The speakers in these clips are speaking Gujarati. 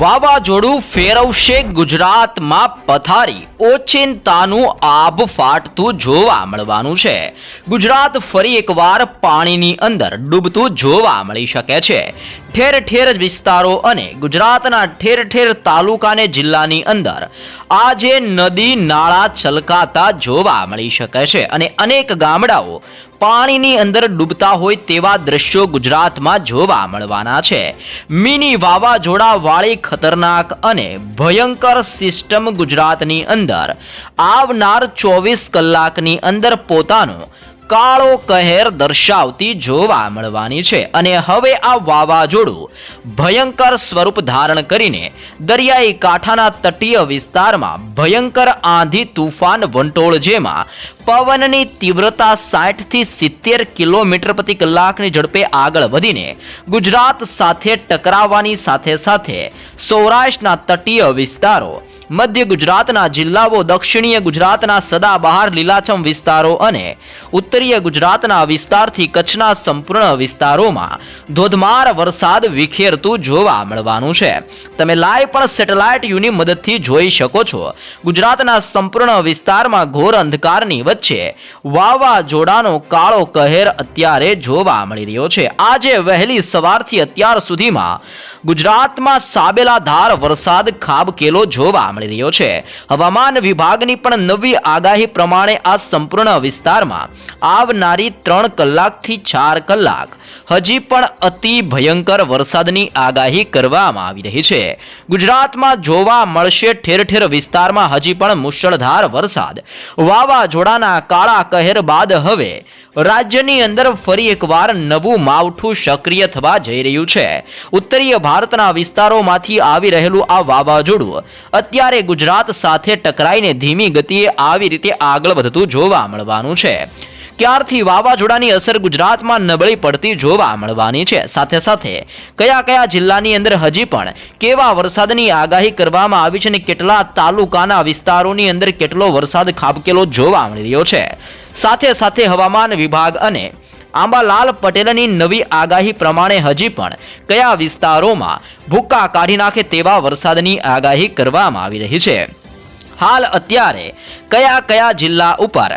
વાવાઝોડું ફેરવશે ગુજરાતમાં પથારી. ઓચિંતાનું આભ ફાટતું જોવા મળવાનું છે. ગુજરાત ફરી એકવાર પાણીની અંદર ડૂબતું જોવા મળી શકે છે. ઠેર ઠેર વિસ્તારો અને ગુજરાતના ઠેર ઠેર તાલુકા અને જિલ્લાની અંદર આજે નદી નાળા છલકાતા જોવા મળી શકે છે અને અનેક ગામડાઓ પાણીની અંદર ડૂબતા હોય તેવા દ્રશ્યો ગુજરાતમાં જોવા મળવાના છે. મિની વાવાઝોડા વાળી ખતરનાક અને ભયંકર સિસ્ટમ ગુજરાતની અંદર. આવનાર ચોવીસ કલાકની અંદર પોતાનો કાળો કહેર દર્શાવતી જોવા મળવાની છે અને હવે આ વાવાઝોડું ભયંકર સ્વરૂપ ધારણ કરીને દરિયાઈ કાંઠાના તટીય વિસ્તારમાં ભયંકર આંધી તુફાન વંટોળ જેમાં પવનની તીવ્રતા સાઠથી સિત્તેર કિલોમીટર પ્રતિ કલાકની ઝડપે આગળ વધીને ગુજરાત સાથે ટકરાવવાની સાથે સાથે સૌરાષ્ટ્રના તટીય વિસ્તારો મધ્ય ગુજરાતના જિલ્લાઓ, દક્ષિણીય ગુજરાતના સદાબહાર, લીલાછમ વિસ્તારો અને ઉત્તરીય ગુજરાતના વિસ્તારથી કચ્છના સંપૂર્ણ વિસ્તારોમાં ધોધમાર વરસાદ વિખેરતું જોવા મળવાનું છે. તમે લાઈવ પણ સેટેલાઇટ યુની મદદથી જોઈ શકો છો. ગુજરાતના સંપૂર્ણ વિસ્તારમાં ઘોર અંધકારની વચ્ચે વાવાઝોડાનો કાળો કહેર અત્યારે જોવા મળી રહ્યો છે. આજે વહેલી સવારથી અત્યાર સુધીમાં ગુજરાતમાં સાબેલાધાર વરસાદ ખાબકેલો જોવા મળી રહ્યો છે. હવામાન વિભાગની પણ નવી આગાહી પ્રમાણે આ સંપૂર્ણ વિસ્તારમાં આવનારી ત્રણ કલાકથી ચાર કલાક હજી પણ અતિ ભયંકર વરસાદની આગાહી કરવામાં આવી રહી છે. ગુજરાતમાં જોવા મળશે ઠેર ઠેર વિસ્તારમાં હજી પણ મુશળધાર વરસાદ. વાવાઝોડાના કાળા કહેર બાદ હવે રાજ્યની અંદર ફરી એકવાર નવું માવઠું સક્રિય થવા જઈ રહ્યું છે. ઉત્તરીય ભારતના વિસ્તારોમાંથી આવી રહેલું આ વાવાઝોડું અત્યારે ગુજરાત સાથે ટકરાઈને ધીમી ગતિએ આવી રીતે આગળ વધતું જોવા મળવાનું છે. ક્યારથી વાવાઝોડાની અસર ગુજરાતમાં નબળી પડતી જોવા મળવાની છે. સાથે સાથે કયા કયા જિલ્લાની અંદર હજી પણ કેવા વરસાદની આગાહી કરવામાં આવી છે અને કેટલા તાલુકાના વિસ્તારોની અંદર કેટલો વરસાદ ખાબકેલો જોવા મળી રહ્યો છે. સાથે સાથે હવામાન વિભાગ અને આંબાલાલ પટેલની નવી આગાહી પ્રમાણે હજી પણ કયા વિસ્તારોમાં ભૂક્કા કાઢી નાખે તેવા વરસાદની આગાહી કરવામાં આવી રહી છે. હાલ અત્યારે કયા કયા જિલ્લા ઉપર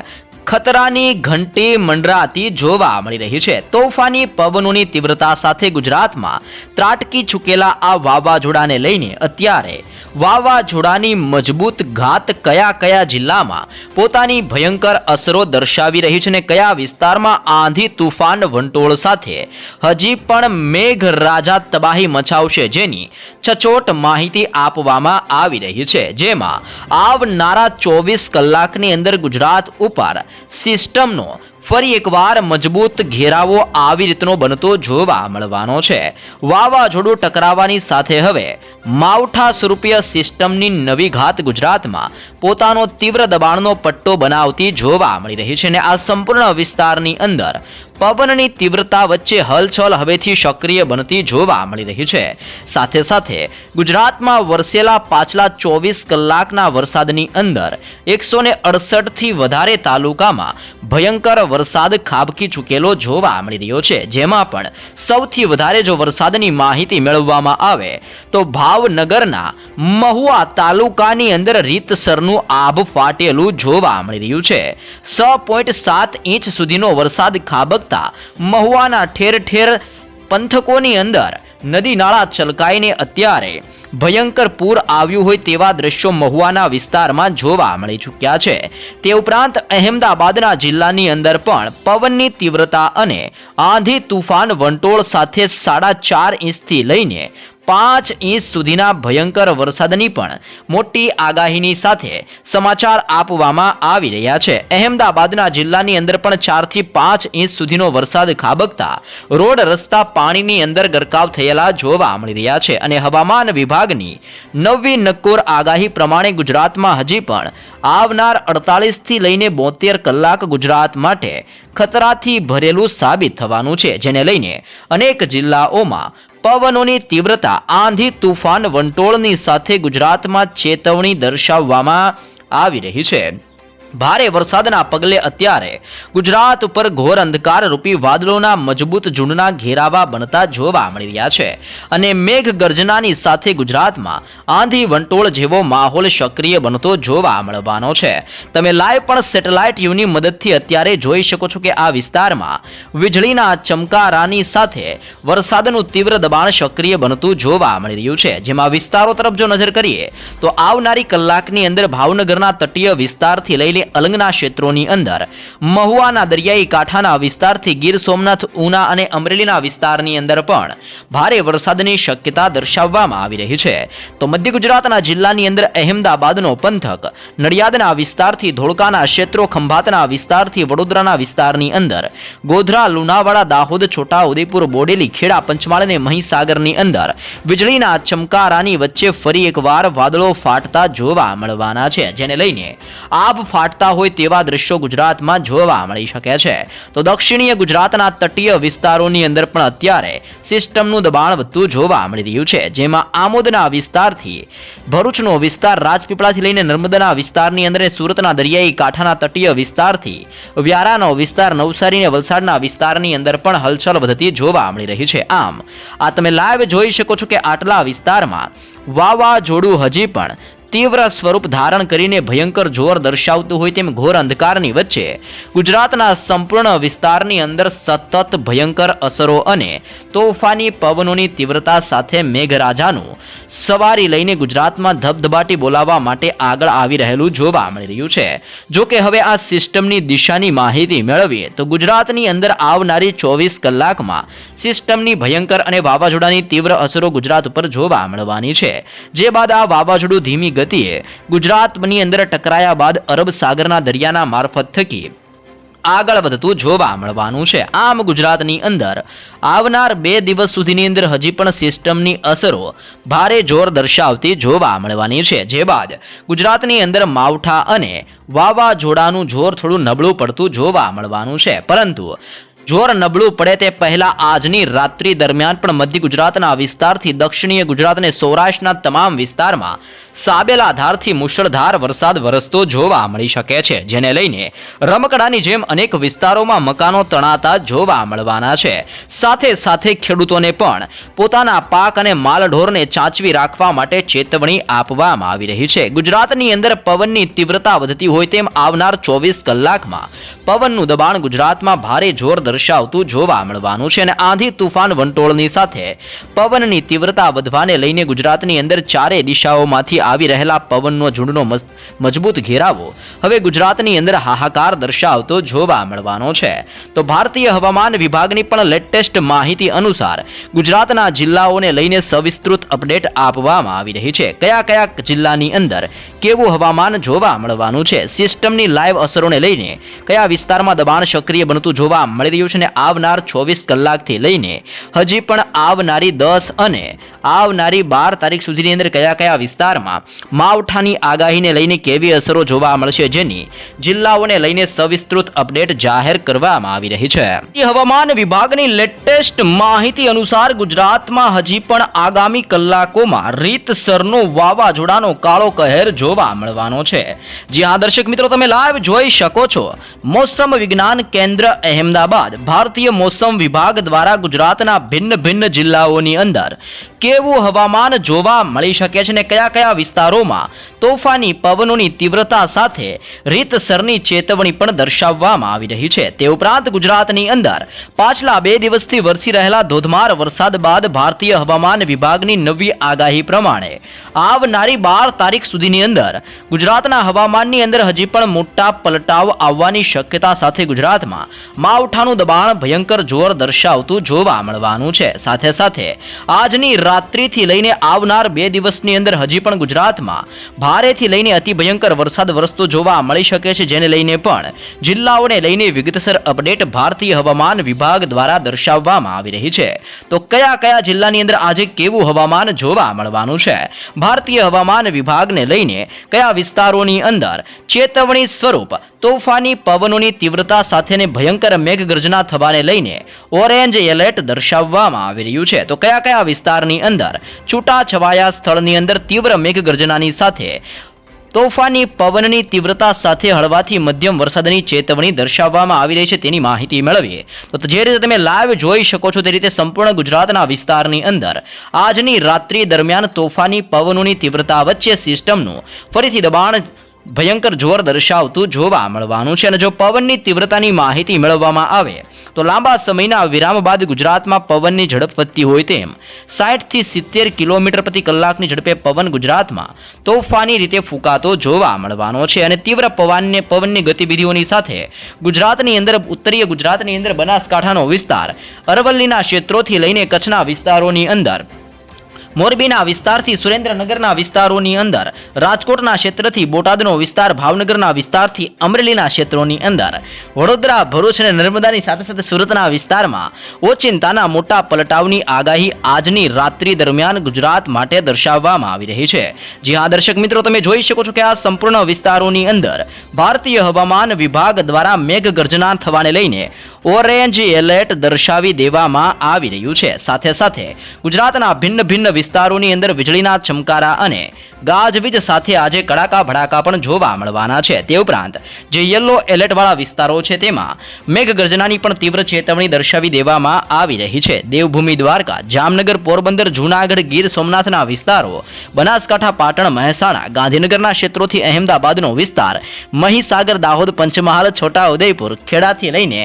ખતરાની ઘંટી મંડરાતી જોવા મળી રહી છે. તોફાની પવનોની તીવ્રતા સાથે ગુજરાતમાં ત્રાટકી ચૂકેલા આ વાવાઝોડાને લઈને અત્યારે વાવાઝોડાની મજબૂત ઘાત કયા કયા જિલ્લામાં પોતાની ભયંકર અસરો દર્શાવી રહી છે અને કયા વિસ્તારમાં આંધી તુફાન વંટોળ સાથે હજી પણ મેઘ રાજા તબાહી મચાવશે જેની છચોટ માહિતી આપવામાં આવી રહી છે. જેમાં આવનારા ચોવીસ કલાકની અંદર ગુજરાત ઉપર સિસ્ટમનો ફરી એકવાર મજબૂત ઘેરાવો આવી રીતનો બનતો જોવા મળવાનો છે. વાવાઝોડું ટકરાવવાની સાથે હવે માવઠા સ્વરૂપીય સિસ્ટમની નવી ઘાત ગુજરાતમાં પોતાનો તીવ્ર દબાણનો પટ્ટો બનાવતી જોવા મળી રહી છે અને આ સંપૂર્ણ વિસ્તારની અંદર પવનની તીવ્રતા વચ્ચે હલચલ હવેથી સક્રિય બનતી જોવા મળી રહી છે. સાથે સાથે, ગુજરાતમાં વરસેલા પાછલા ચોવીસ કલાકના વરસાદની અંદર એકસો ને અડસઠથી વધારે તાલુકામાં ભયંકર વરસાદ ખાબકી ચૂકેલો જોવા મળી રહ્યો છે. જેમાં પણ સૌથી વધારે જો વરસાદની માહિતી મેળવવામાં આવે, તો ભાવનગરના મહુવા તાલુકાની અંદર રીતસરનું આભ ફાટેલું જોવા મળી રહ્યું છે. સ પોઈન્ટ સાત ઇંચ સુધીનો વરસાદ ખાબકતા મહુવાના ઠેર ઠેર પંથકોની અંદર નદી નાળા છલકાઈને અત્યારે ભયંકર પૂર આવ્યું હોય તેવા દ્રશ્યો મહુવાના વિસ્તારમાં જોવા મળી ચૂક્યા છે. તે ઉપરાંત અહેમદાબાદના જિલ્લાની અંદર પણ પવનની તીવ્રતા અને આંધી તુફાન વંટોળ સાથે સાડા ચાર ઇંચથી લઈને પાંચ ઇંચ સુધીના ભયંકર વરસાદની પણ મોટી આગાહીની સાથે સમાચાર આપવામાં આવી રહ્યા છે. અહેમદાબાદના જિલ્લાની અંદર પણ ચારથી પાંચ ઇંચ સુધીનો વરસાદ ખાબકતા રોડ, રસ્તા, પાણીની અંદર ગરકાવ થયેલા જોવા મળી રહ્યા છે અને હવામાન વિભાગની નવી નક્કોર આગાહી પ્રમાણે ગુજરાતમાં હજી પણ આવનાર અડતાલીસથી લઈને બોતેર કલાક ગુજરાત માટે ખતરાથી ભરેલું સાબિત થવાનું છે, જેને લઈને અનેક જિલ્લાઓમાં પવનોની તીવ્રતા આંધી તુફાન વંટોળની સાથે ગુજરાતમાં ચેતવણી દર્શાવવામાં આવી રહી છે. ભારે વરસાદના પગલે અત્યારે ગુજરાત ઉપર ઘોર અંધકાર રૂપી વાદળોના મજબૂત ઝુંડના ઘેરાવા બનતા જોવા મળી રહ્યા છે. અને મેઘ ગર્જનાની સાથે ગુજરાતમાં આંધી વંટોળ જેવો માહોલ સક્રિય બનતો જોવા મળવાનો છે. તમે લાઈવ પણ સેટેલાઇટ યુની મદદથી અત્યારે જોઈ શકો છો કે આ વિસ્તારમાં વીજળીના ચમકારાની સાથે વરસાદનું તીવ્ર દબાણ સક્રિય બનતું જોવા મળી રહ્યું છે. જેમાં વિસ્તારો તરફ જો નજર કરીએ તો આવનારી કલાકની અંદર ભાવનગરના તટીય વિસ્તારથી લઈને અલંગના ક્ષેત્રોની અંદર. મહુવાના દરિયાઈ કાંઠાના વિસ્તારથી ગીર સોમનાથ, ઉના અને અમરેલીના વિસ્તારની અંદર પણ ભારે વરસાદની શક્યતા દર્શાવવામાં આવી રહી છે. તો મધ્ય ગુજરાતના જિલ્લાની અંદર અહેમદાબાદનો પંથક, નડિયાદના વિસ્તારથી ધોળકાના ક્ષેત્રો, ખંભાતના વિસ્તારથી વડોદરાના વિસ્તારની અંદર, ગોધરા, લુણાવાડા, દાહોદ છોટા ઉદેપુર બોડેલી, ખેડા, પંચમહાલ અને મહીસાગરની અંદર, વીજળીના ચમકારાની વચ્ચે ફરી એકવાર વાદળો ફાટતા જોવા મળવાના છે. જેને લઈને આબ ફાટતા હોય તેવા દ્રશ્યો ગુજરાતમાં જોવા મળી શકે છે. તો દક્ષિણીય ગુજરાતના તટીય વિસ્તારોની અંદર પણ અત્યારે સિસ્ટમનું દબાણ વધતું જોવા મળી રહ્યું છે. જેમાં આમોદના વિસ્તારથી ભરૂચનો વિસ્તાર રાજપીપળાથી લઈને નર્મદાના વિસ્તારની અંદર સુરતના દરિયાઈ કાંઠાના તટીય વિસ્તારથી વ્યારાનો વિસ્તાર, નવસારી અને વલસાડના વિસ્તારની અંદર પણ હલચલ વધતી જોવા મળી રહી છે. આમ, આ તમે લાઈવ જોઈ શકો છો કે આટલા વિસ્તારમાં વાવાઝોડું હજી પણ તીવ્ર સ્વરૂપ ધારણ કરીને ભયંકર જોર દર્શાવતું હોય તેમ ઘોર અંધકારની વચ્ચે ગુજરાતના સંપૂર્ણ વિસ્તારની અંદર સતત ભયંકર અસરો અને તોફાની પવનોની તીવ્રતા સાથે મેઘરાજાનું સવારી લઈને ગુજરાતમાં ધબધબાટી બોલાવવા માટે આગળ આવી રહેલું જોવા મળી રહ્યું છે. જો કે હવે આ સિસ્ટમની દિશાની માહિતી મેળવીએ તો ગુજરાતની અંદર આવનારી ચોવીસ કલાકમાં સિસ્ટમની ભયંકર અને વાવાઝોડાની તીવ્ર અસરો ગુજરાત ઉપર જોવા મળવાની છે. જે બાદ આ વાવાઝોડું ધીમી ગતિએ ગુજરાતની અંદર ટકરાયા બાદ અરબ સાગરના દરિયાના મારફત થકી આગળ વધતું જોવા મળવાનું છે. આમ ગુજરાતની અંદર આવનાર બે દિવસ સુધીની અંદર હજી પણ સિસ્ટમની અસરો ભારે જોર દર્શાવતી જોવા મળવાની છે. જે બાદ ગુજરાતની અંદર માવઠા અને વાવાઝોડાનું જોર થોડું નબળું પડતું જોવા મળવાનું છે. પરંતુ જોર નબળું પડે તે પહેલા આજની રાત્રિ દરમિયાન પણ મધ્ય ગુજરાતના વિસ્તારથી દક્ષિણીય ગુજરાત અને સૌરાષ્ટ્રના તમામ વિસ્તારમાં સાબેલા ધારથી મુશળધાર વરસાદ વરસતો જોવા મળી શકે છે, જેને લઈને રમકડાની જેમ અનેક વિસ્તારોમાં મકાનો તણાતા જોવા મળવાના છે. સાથે સાથે ખેડૂતોને પણ પોતાના પાક અને માલઢોરને ચાંચવી રાખવા માટે ચેતવણી આપવામાં આવી રહી છે. ગુજરાતની અંદર પવનની તીવ્રતા વધતી હોય તેમ આવનાર ચોવીસ કલાકમાં પવનનું દબાણ ગુજરાતમાં ભારે જોર દર્શાવતું જોવા મળવાનું છે અને આંધી તુફાન વંટોળની સાથે પવનની તીવ્રતા વધવાને લઈને ગુજરાતની અંદર ચારે દિશાઓમાંથી આવી રહેલા પવનનો ઝુંડનો મજબૂત ઘેરાવો હવે ગુજરાતની અંદર હાહાકાર દર્શાવતો જોવા મળવાનો છે. તો ભારતીય હવામાન વિભાગની પણ લેટેસ્ટ માહિતી અનુસાર ગુજરાતના જિલ્લાઓને લઈને સવિસ્તૃત અપડેટ આપવામાં આવી રહી છે. કયા કયા જિલ્લાની અંદર કેવું હવામાન જોવા મળવાનું છે? સિસ્ટમની લાઈવ અસરોને લઈને કયા વિસ્તારમાં દબાણ સક્રિય બનતું જોવા મળી રહ્યું છે અને આવનાર ચોવીસ કલાકથી લઈને હજી પણ આવનારી દસ અને આવનારી બાર તારીખ સુધીની અંદર કયા કયા વિસ્તારમાં માવઠાની આગાહીને લઈને કેવી અસરો જોવા મળશે જેની જિલ્લાઓને લઈને સવિસ્તૃત અપડેટ જાહેર કરવામાં આવી રહી છે. હવામાન વિભાગની લેટેસ્ટ માહિતી અનુસાર ગુજરાતમાં હજી પણ આગામી કલાકોમાં રીતસરનો વાવાઝોડાનો કાળો કહેર જોવા મળવાનો છે. જી, હા, દર્શક મિત્રો, તમે લાઈવ જોઈ શકો છો. મોસમ વિજ્ઞાન કેન્દ્ર અહેમદાબાદ. ભારતીય મોસમ વિભાગ દ્વારા ગુજરાતના ભિન્ન ભિન્ન જિલ્લાઓની અંદર કેવું હવામાન જોવા મળી શકે છે અને કયા કયા વિસ્તારોમાં? તોફાની પવનોની તીવ્રતા સાથે રીતસરની ચેતવણી પણ દર્શાવવામાં આવી રહી છે. તે ઉપરાંત ગુજરાતની અંદર પાછલા બે દિવસથી વરસી રહેલા ધોધમાર વરસાદ બાદ ભારતીય હવામાન વિભાગની નવી આગાહી પ્રમાણે આવનારી બાર તારીખ સુધીની અંદર ગુજરાતના હવામાનની અંદર હજી પણ મોટા પલટાવ આવવાની શક્યતા સાથે ગુજરાતમાં માવઠાનું દબાણ ભયંકર જોર દર્શાવતું જોવા મળવાનું છે. સાથે સાથે આજની રાત્રિથી લઈને આવનાર બે દિવસની અંદર હજી પણ ગુજરાતમાં ભારેથી લઈને અતિ ભયંકર વરસાદ વરસતો જોવા મળી શકે છે, જેને લઈને પણ જિલ્લાઓને લઈને વિગતસર અપડેટ ભારતીય હવામાન વિભાગ દ્વારા દર્શાવવામાં આવી રહી છે. તો કયા કયા જિલ્લાની અંદર આજે કેવું હવામાન જોવા મળવાનું છે? ભારતીય હવામાન વિભાગને લઈને કયા વિસ્તારોની અંદર ચેતવણી સ્વરૂપ તોફાની પવનોની તીવ્રતા સાથેને ભયંકર મેઘગર્જના થવાને લઈને ઓરેન્જ એલર્ટ દર્શાવવામાં આવી રહ્યું છે. તો કયા કયા વિસ્તારની અંદર છૂટાછવાયા સ્થળની અંદર તીવ્ર મેઘગર્જનાની સાથે તોફાની પવનની તીવ્રતા સાથે હળવાથી મધ્યમ વરસાદની ચેતવણી દર્શાવવામાં આવી રહી છે તેની માહિતી મેળવીએ. તો જે રીતે તમે લાઈવ જોઈ શકો છો તે રીતે સંપૂર્ણ ગુજરાતના વિસ્તારની અંદર આજની રાત્રિ દરમિયાન તોફાની પવનોની તીવ્રતા વચ્ચે સિસ્ટમનું ફરીથી દબાણ ભયંકર જોર દર્શાવતું જોવા મળવાનું છે અને જો પવનની તીવ્રતાની માહિતી મેળવવામાં આવે તો લાંબા સમયના વિરામ બાદ ગુજરાતમાં પવનની ઝડપ વધતી હોય તેમ સાઠથી સિત્તેર કિલોમીટર પ્રતિ કલાકની ઝડપે પવન ગુજરાતમાં તોફાની રીતે ફૂંકાતો જોવા મળવાનો છે અને તીવ્ર પવનને પવનની ગતિવિધિઓની સાથે ગુજરાતની અંદર, ઉત્તરીય ગુજરાતની અંદર બનાસકાંઠાનો વિસ્તાર અરવલ્લીના ક્ષેત્રોથી લઈને કચ્છના વિસ્તારોની અંદર મોરબીના વિસ્તારથી સુરેન્દ્રનગરના વિસ્તારોની અંદર, રાજકોટના ક્ષેત્રથી બોટાદનો વિસ્તાર, ભાવનગરના વિસ્તારથી અમરેલીના ક્ષેત્રોની અંદર. વડોદરા, ભરૂચ અને નર્મદાની સાથે સાથે સુરતના વિસ્તારમાં ઓચિંતાના મોટા પલટાવની આગાહી આજની રાત્રિ દરમિયાન ગુજરાત માટે દર્શાવવામાં આવી રહી છે. જી હા, દર્શક મિત્રો, તમે જોઈ શકો છો કે આ સંપૂર્ણ વિસ્તારોની અંદર ભારતીય હવામાન વિભાગ દ્વારા મેઘગર્જના થવાને લઈને ઓરેન્જ એલર્ટ દર્શાવી દેવામાં આવી રહ્યું છે. સાથે સાથે ગુજરાતના ભિન્ન ભિન્ન વિસ્તારોની અંદર વીજળીના ચમકારા અને ગાજવીજ સાથે આજે કડાકા ભડાકા પણ જોવા મળવાના છે. તે ઉપરાંત જે યલો એલર્ટવાળા વિસ્તારો છે તેમાં મેઘગર્જનાની પણ તીવ્ર ચેતવણી દર્શાવી દેવામાં આવી રહી છે. દેવભૂમિ દ્વારકા, જામનગર, પોરબંદર, જૂનાગઢ, ગીર સોમનાથના વિસ્તારો, બનાસકાંઠા, પાટણ, મહેસાણા, ગાંધીનગરના ક્ષેત્રોથી અહેમદાબાદનો વિસ્તાર, મહીસાગર, દાહોદ, પંચમહાલ છોટા ઉદયપુર ખેડાથી લઈને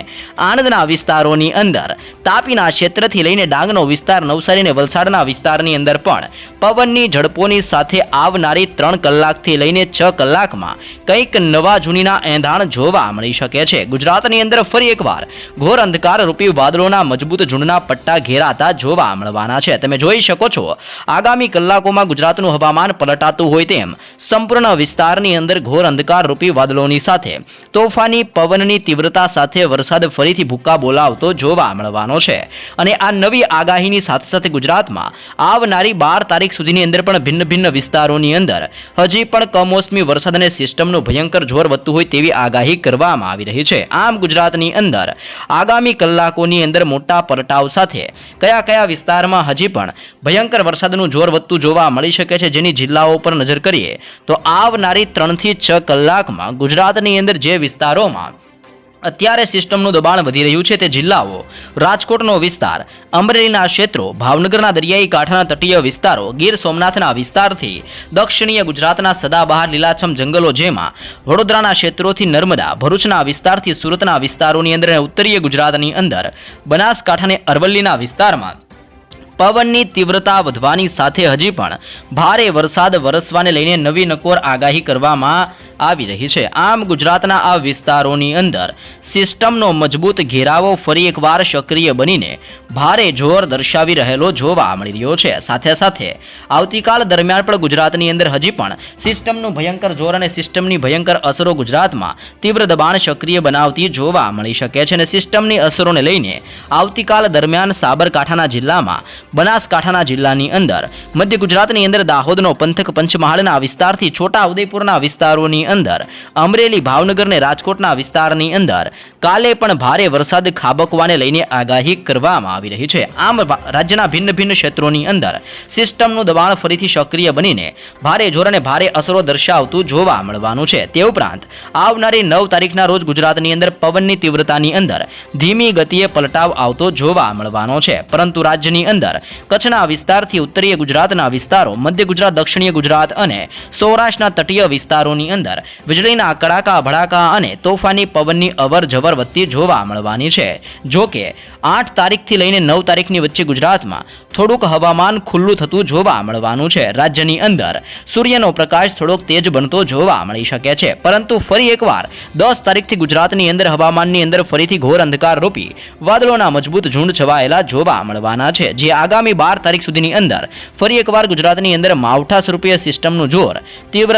આણંદના વિસ્તારોની અંદર, તાપીના ક્ષેત્રથી લઈને ડાંગનો વિસ્તાર, નવસારી અને વલસાડના વિસ્તારની અંદર પણ પવનની ઝડપોની સાથે આવનારી ત્રણ કલાકથી લઈને છ કલાકમાં કંઈક નવા જૂનીના એંધાણ જોવા મળી શકે છે. ગુજરાતની અંદર ફરી એકવાર ઘોર અંધકાર રૂપી વાદળોના મજબૂત ઝુંડના પટ્ટા ઘેરાતા જોવા મળવાના છે. તમે જોઈ શકો છો, આગામી કલાકોમાં ગુજરાતનું હવામાન પલટાતું હોય તેમ સંપૂર્ણ વિસ્તારની અંદર ઘોર અંધકાર રૂપી વાદળોની સાથે તોફાની પવનની તીવ્રતા સાથે વરસાદ ફરીથી ભૂક્કા બોલાવતો જોવા મળવાનો છે. અને આ નવી આગાહીની સાથે સાથે ગુજરાતમાં આવનારી બાર તારીખ સુધીની અંદર પણ ભિન્ન ભિન્ન વિસ્તારોની અંદર હજી પણ કમોસમી વરસાદ અને સિસ્ટમનું ભયંકર જોર વધતું હોય તેવી આગાહી કરવામાં આવી રહી છે. આમ ગુજરાતની અંદર આગામી કલાકોની અંદર મોટા પલટાવ સાથે કયા કયા વિસ્તારમાં હજી પણ ભયંકર વરસાદનું જોર વધતું જોવા મળી શકે છે જેની જિલ્લાઓ પર નજર કરીએ તો આવનારી ત્રણથી છ કલાકમાં ગુજરાતની અંદર જે વિસ્તારોમાં અત્યારે સિસ્ટમનું દબાણ વધી રહ્યું છે તે જિલ્લાઓ, રાજકોટનો વિસ્તાર, અમરેલીના ક્ષેત્રો, ભાવનગરના દરિયાઈ કાંઠાના તટીય વિસ્તારો, ગીર સોમનાથના વિસ્તારથી દક્ષિણીય ગુજરાતના સદાબહાર લીલાછમ જંગલો જેમાં વડોદરાના ક્ષેત્રોથી નર્મદા, ભરૂચના વિસ્તારથી સુરતના વિસ્તારોની અંદર અને ઉત્તરીય ગુજરાતની અંદર બનાસકાંઠા અને અરવલ્લીના વિસ્તારમાં પવનની તીવ્રતા વધવાની સાથે હજી પણ ભારે વરસાદ વરસવાને લઈને નવી નકોર આગાહી કરવામાં આવી રહી છે. આમ ગુજરાતના આ વિસ્તારોની અંદર સિસ્ટમનો મજબૂત ઘેરાવો ફરી એકવાર સક્રિય બનીને ભારે જોર દર્શાવી રહેલો જોવા મળી રહ્યો છે. સાથે સાથે આવતીકાલ દરમિયાન પણ ગુજરાતની અંદર હજી પણ સિસ્ટમનું ભયંકર જોર અને સિસ્ટમની ભયંકર અસરો ગુજરાતમાં તીવ્ર દબાણ સક્રિય બનાવતી જોવા મળી શકે છે અને સિસ્ટમની અસરોને લઈને આવતીકાલ દરમિયાન સાબરકાંઠાના જિલ્લામાં, બનાસકાંઠાના જિલ્લાની અંદર, મધ્ય ગુજરાતની અંદર દાહોદનો પંથક પંચમહાલના વિસ્તારથી છોટા ઉદયપુરના વિસ્તારોની અંદર. અમરેલી ભાવનગર ને રાજકોટના વિસ્તારની અંદર. કાલે પણ ભારે વરસાદ ખાબકવાને લઈને આગાહી કરવામાં આવી રહી છે. આમ રાજ્યના ભિન્ન ભિન્ન ક્ષેત્રોની અંદર સિસ્ટમનું દબાણ ફરીથી સક્રિય બનીને ભારે જોરને ભારે અસરો દર્શાવતું જોવા મળવાનું છે. તે ઉપરાંત, આવનારી નવ તારીખના રોજ ગુજરાતની અંદર પવનની તીવ્રતાની અંદર ધીમી ગતિએ પલટાવ આવતો જોવા મળવાનો છે. પરંતુ રાજ્યની અંદર કચ્છના વિસ્તારથી ઉત્તરીય ગુજરાતના વિસ્તારો, મધ્ય ગુજરાત, દક્ષિણીય ગુજરાત અને સૌરાષ્ટ્રના તટીય વિસ્તારોની અંદર વીજળીના કડાકા ભડાકા અને તોફાની પવનની અવર જવર વધતી જોવા મળવાની છે. જો કે આઠ તારીખથી લઈને નવ તારીખની વચ્ચે ગુજરાતમાં થોડુંક હવામાન ખુલ્લું થતું જોવા મળવાનું છે. રાજ્યની અંદર સૂર્યનો પ્રકાશ થોડોક તેજ બનતો જોવા મળી શકે છે. પરંતુ ફરી એકવાર દસ તારીખથી ગુજરાતની અંદર હવામાનની અંદર ફરીથી ઘોર અંધકાર રૂપી વાદળોના મજબૂત ઝુંડ છવાયેલા જોવા મળવાના છે. જે આગામી બાર તારીખ સુધીની અંદર ફરી એકવાર ગુજરાતની અંદર માવઠા સ્વરૂપીય સિસ્ટમનું જોર તીવ્ર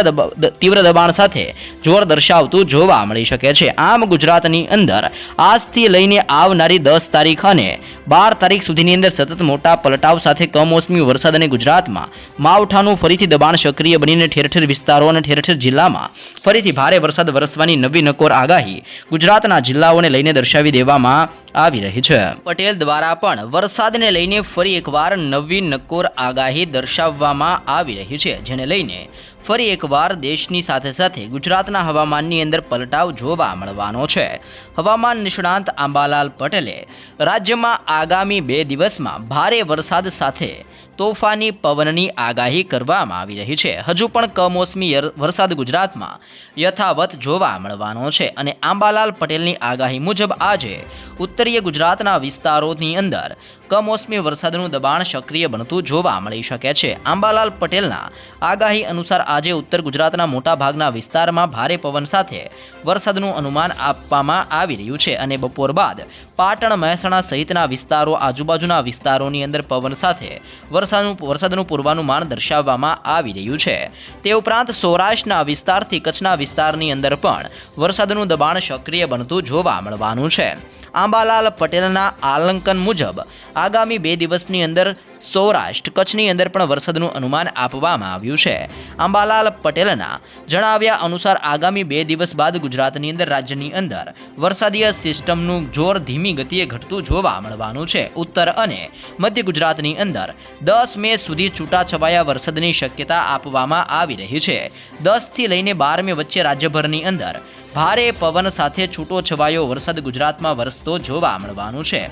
તીવ્ર દબાણ સાથે જોર દર્શાવતું જોવા મળી શકે છે. આમ ગુજરાતની અંદર આજથી લઈને આવનારી દસ તારીખ અને બાર તારીખ સુધીની અંદર સતત મોટા પલટાવ સાથે કમોસમી વરસાદ અને ગુજરાતમાં માવઠાનું ફરીથી દબાણ સક્રિય બનીને ઠેર વિસ્તારો અને ઠેર જિલ્લામાં ફરીથી ભારે વરસાદ વરસવાની નવી નકોર આગાહી ગુજરાતના જિલ્લાઓને લઈને દર્શાવી દેવામાં આવી રહી છે. પટેલ દ્વારા પણ વરસાદને લઈને ફરી એકવાર નવી નકોર આગાહી દર્શાવવામાં આવી રહી છે, જેને લઈને ફરી એકવાર દેશની સાથે સાથે ગુજરાતના હવામાનની અંદર પલટાવ જોવા મળવાનો છે. હવામાન નિષ્ણાંત આંબાલાલ પટેલે રાજ્યમાં આગામી બે દિવસમાં ભારે વરસાદ સાથે તોફાની પવનની આગાહી કરવામાં આવી રહી છે. હજુ પણ કમોસમી વરસાદ ગુજરાતમાં યથાવત જોવા મળવાનો છે અને આંબાલાલ પટેલની આગાહી મુજબ આજે ઉત્તરીય ગુજરાતના વિસ્તારોની અંદર કમોસમી વરસાદનું દબાણ સક્રિય બનતું જોવા મળી શકે છે. આંબાલાલ પટેલના આગાહી અનુસાર આજે ઉત્તર ગુજરાતના મોટાભાગના વિસ્તારમાં ભારે પવન સાથે વરસાદનું અનુમાન આપવામાં આવી રહ્યું છે અને બપોર બાદ પાટણ મહેસાણા સહિતના વિસ્તારો આજુબાજુના વિસ્તારોની અંદર પવન સાથે વરસાદનું વરસાદનું પૂર્વાનુમાન દર્શાવવામાં આવી રહ્યું છે. તે ઉપરાંત સૌરાષ્ટ્રના વિસ્તારથી કચ્છના વિસ્તારની અંદર પણ વરસાદનું દબાણ સક્રિય બનતું જોવા મળવાનું છે. આંબાલાલ પટેલના આલંકન મુજબ આગામી બે દિવસની અંદર સૌરાષ્ટ્ર કચ્છની અંદર પણ વરસાદનું અનુમાન આપવામાં આવ્યું છે. અંબાલાલ પટેલના જણાવ્યા અનુસાર આગામી બે દિવસ બાદ ગુજરાતની અંદર રાજ્યની અંદર વરસાદીય સિસ્ટમનું જોર ધીમી ગતિએ ઘટતું જોવા મળવાનું છે. ઉત્તર અને મધ્ય ગુજરાતની અંદર દસ મે સુધી છૂટાછવાયા વરસાદની શક્યતા આપવામાં આવી રહી છે. દસથી લઈને બાર મે વચ્ચે રાજ્યભરની અંદર ભારે પવન સાથે છૂટો છવાયો વરસાદ ગુજરાતમાં વરસતો જોવા મળવાનું છે.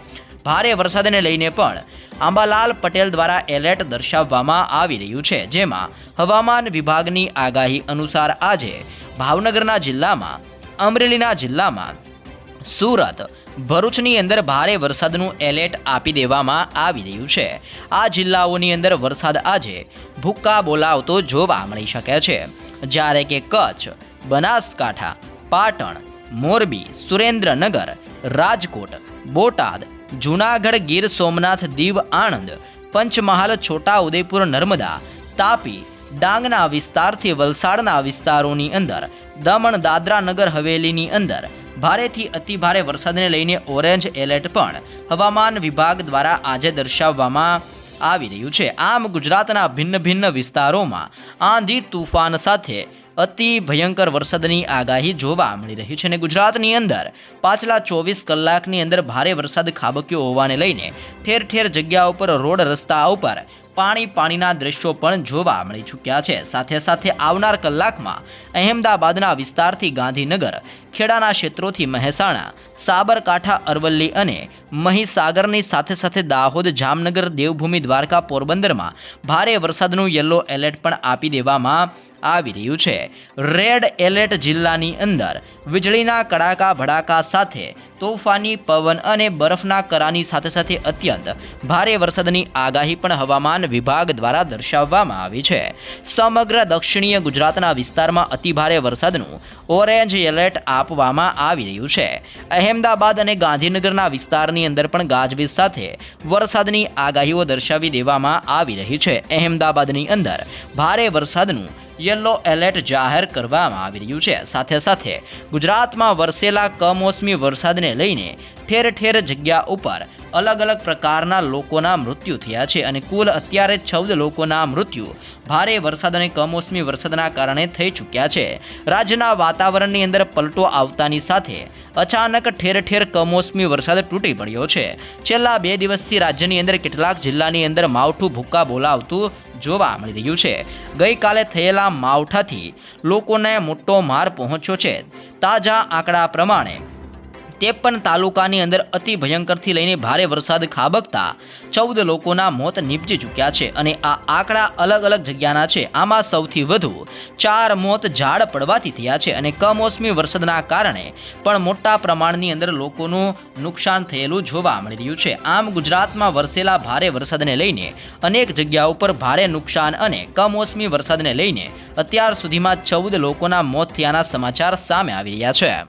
ભારે વરસાદને લઈને પણ આંબાલાલ પટેલ દ્વારા એલર્ટ દર્શાવવામાં આવી રહ્યું છે, જેમાં હવામાન વિભાગની આગાહી અનુસાર આજે ભાવનગરના જિલ્લામાં, અમરેલીના જિલ્લામાં સુરત, ભરૂચની અંદર ભારે વરસાદનું એલર્ટ આપી દેવામાં આવી રહ્યું છે. આ જિલ્લાઓની અંદર વરસાદ આજે ભૂક્કા બોલાવતો જોવા મળી શકે છે. જ્યારે કે કચ્છ, બનાસકાંઠા પાટણ, મોરબી, સુરેન્દ્રનગર, રાજકોટ, બોટાદ, જૂનાગઢ ગીર સોમનાથ દીવ આણંદ, પંચમહાલ છોટા ઉદેપુર નર્મદા, તાપી, ડાંગના વિસ્તારથી વલસાડના વિસ્તારોની અંદર, દમણ દાદરા નગર હવેલીની અંદર, ભારેથી અતિભારે વરસાદને લઈને ઓરેન્જ એલર્ટ પણ હવામાન વિભાગ દ્વારા આજે દર્શાવવામાં આવી રહ્યું છે. આમ ગુજરાતના ભિન્ન ભિન્ન વિસ્તારોમાં આંધી તુફાન સાથે અતિ ભયંકર વરસાદની આગાહી જોવા મળી રહી છે અને ગુજરાતની અંદર પાછલા ચોવીસ કલાકની અંદર ભારે વરસાદ ખાબક્યો હોવાને લઈને ઠેર ઠેર જગ્યા ઉપર રોડ રસ્તા ઉપર પાણી પાણીના દ્રશ્યો પણ જોવા મળી ચૂક્યા છે. સાથે સાથે આવનાર કલાકમાં અહેમદાબાદના વિસ્તારથી ગાંધીનગર, ખેડાના ક્ષેત્રોથી મહેસાણા, સાબરકાંઠા, અરવલ્લી અને મહીસાગરની સાથે સાથે દાહોદ, જામનગર, દેવભૂમિ, દ્વારકા પોરબંદરમાં ભારે વરસાદનું યલો એલર્ટ પણ આપી દેવામાં આવી રહ્યું છે. રેડ એલર્ટ જિલ્લાની અંદર વીજળીના કડાકા ભડાકા સાથે તોફાની પવન અને બરફના કરાની સાથે સાથે અત્યંત ભારે વરસાદની આગાહી પણ હવામાન વિભાગ દ્વારા દર્શાવવામાં આવી છે. સમગ્ર દક્ષિણીય ગુજરાતના વિસ્તારમાં અતિભારે વરસાદનું ઓરેન્જ એલર્ટ આપવામાં આવી રહ્યું છે. અહેમદાબાદ અને ગાંધીનગરના વિસ્તારની અંદર પણ ગાજવીજ સાથે વરસાદની આગાહીઓ દર્શાવી દેવામાં આવી રહી છે. અહેમદાબાદની અંદર ભારે વરસાદનું યલો એલર્ટ જાહેર કરવામાં આવી રહ્યું છે. સાથે સાથે ગુજરાતમાં વરસેલા કમોસમી વરસાદને લઈને ઠેર ઠેર જગ્યા ઉપર અલગ અલગ પ્રકારના લોકોના મૃત્યુ થયા છે અને કુલ અત્યારે ચૌદ લોકોના મૃત્યુ. ભારે વરસાદ અને કમોસમી વરસાદના કારણે થઈ ચૂક્યા છે. રાજ્યના વાતાવરણની અંદર પલટો આવતાની સાથે અચાનક ઠેર ઠેર કમોસમી વરસાદ તૂટી પડ્યો છે. છેલ્લા બે દિવસથી રાજ્યની અંદર કેટલાક જિલ્લાની અંદર માવઠું ભૂક્કા બોલાવતું જોવા મળી રહ્યું છે. ગઈકાલે થયેલા માવઠાથી લોકોને મોટો માર પહોંચ્યો છે. તાજા આંકડા પ્રમાણે ત્રેપન તાલુકાની અંદર અતિ ભયંકરથી લઈને ભારે વરસાદ ખાબકતા ચૌદ લોકોના મોત નીપજી ચૂક્યા છે અને આ આંકડા અલગ અલગ જગ્યાના છે. આમાં સૌથી વધુ ચાર મોત ઝાડ પડવાથી થયા છે અને કમોસમી વરસાદના કારણે પણ મોટા પ્રમાણની અંદર લોકોનું નુકસાન થયેલું જોવા મળી રહ્યું છે. આમ ગુજરાતમાં વરસેલા ભારે વરસાદને લઈને અનેક જગ્યા ઉપર ભારે નુકસાન અને કમોસમી વરસાદને લઈને અત્યાર સુધીમાં ચૌદ લોકોના મોત થયાના સમાચાર સામે આવી રહ્યા છે.